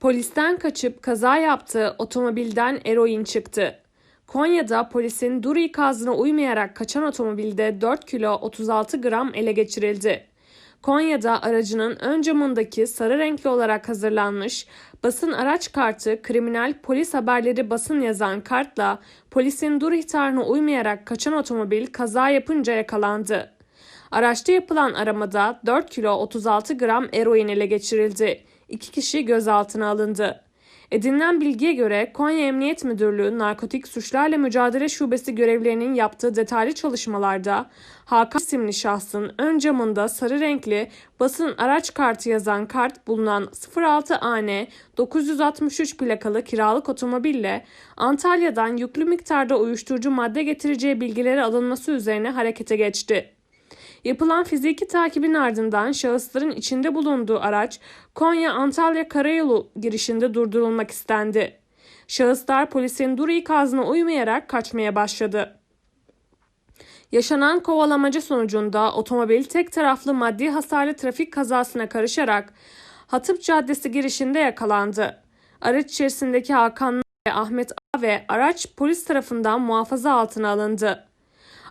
Polisten kaçıp kaza yaptığı otomobilden eroin çıktı. Konya'da polisin dur ikazına uymayarak kaçan otomobilde 4 kilo 36 gram ele geçirildi. Konya'da aracının ön camındaki sarı renkli olarak hazırlanmış basın araç kartı kriminal polis haberleri basın yazan kartla polisin dur ihtarına uymayarak kaçan otomobil kaza yapınca yakalandı. Araçta yapılan aramada 4 kilo 36 gram eroin ele geçirildi. İki kişi gözaltına alındı. Edinilen bilgiye göre Konya Emniyet Müdürlüğü Narkotik Suçlarla Mücadele Şubesi görevlilerinin yaptığı detaylı çalışmalarda Hakan isimli şahsın ön camında sarı renkli basın araç kartı yazan kart bulunan 06 AN 963 plakalı kiralık otomobille Antalya'dan yüklü miktarda uyuşturucu madde getireceği bilgileri alınması üzerine harekete geçti. Yapılan fiziki takibin ardından şahısların içinde bulunduğu araç Konya-Antalya Karayolu girişinde durdurulmak istendi. Şahıslar polisin dur ikazına uymayarak kaçmaya başladı. Yaşanan kovalamaca sonucunda otomobil tek taraflı maddi hasarlı trafik kazasına karışarak Hatıp Caddesi girişinde yakalandı. Araç içerisindeki Hakan ve Ahmet A ve araç polis tarafından muhafaza altına alındı.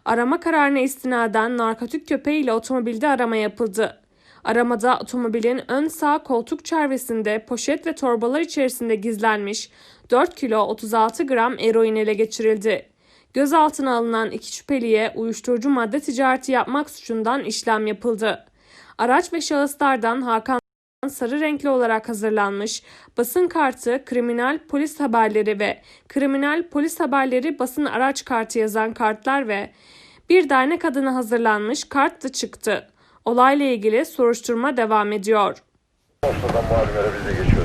Arama kararına istinaden narkotik köpeğiyle otomobilde arama yapıldı. Aramada otomobilin ön sağ koltuk çervesinde poşet ve torbalar içerisinde gizlenmiş 4 kilo 36 gram eroin ele geçirildi. Gözaltına alınan iki şüpheliye uyuşturucu madde ticareti yapmak suçundan işlem yapıldı. Araç ve şahıslardan Hakan sarı renkli olarak hazırlanmış basın kartı, kriminal polis haberleri ve kriminal polis haberleri basın araç kartı yazan kartlar ve bir dernek adına hazırlanmış kart da çıktı. Olayla ilgili soruşturma devam ediyor. Ortadan malum yere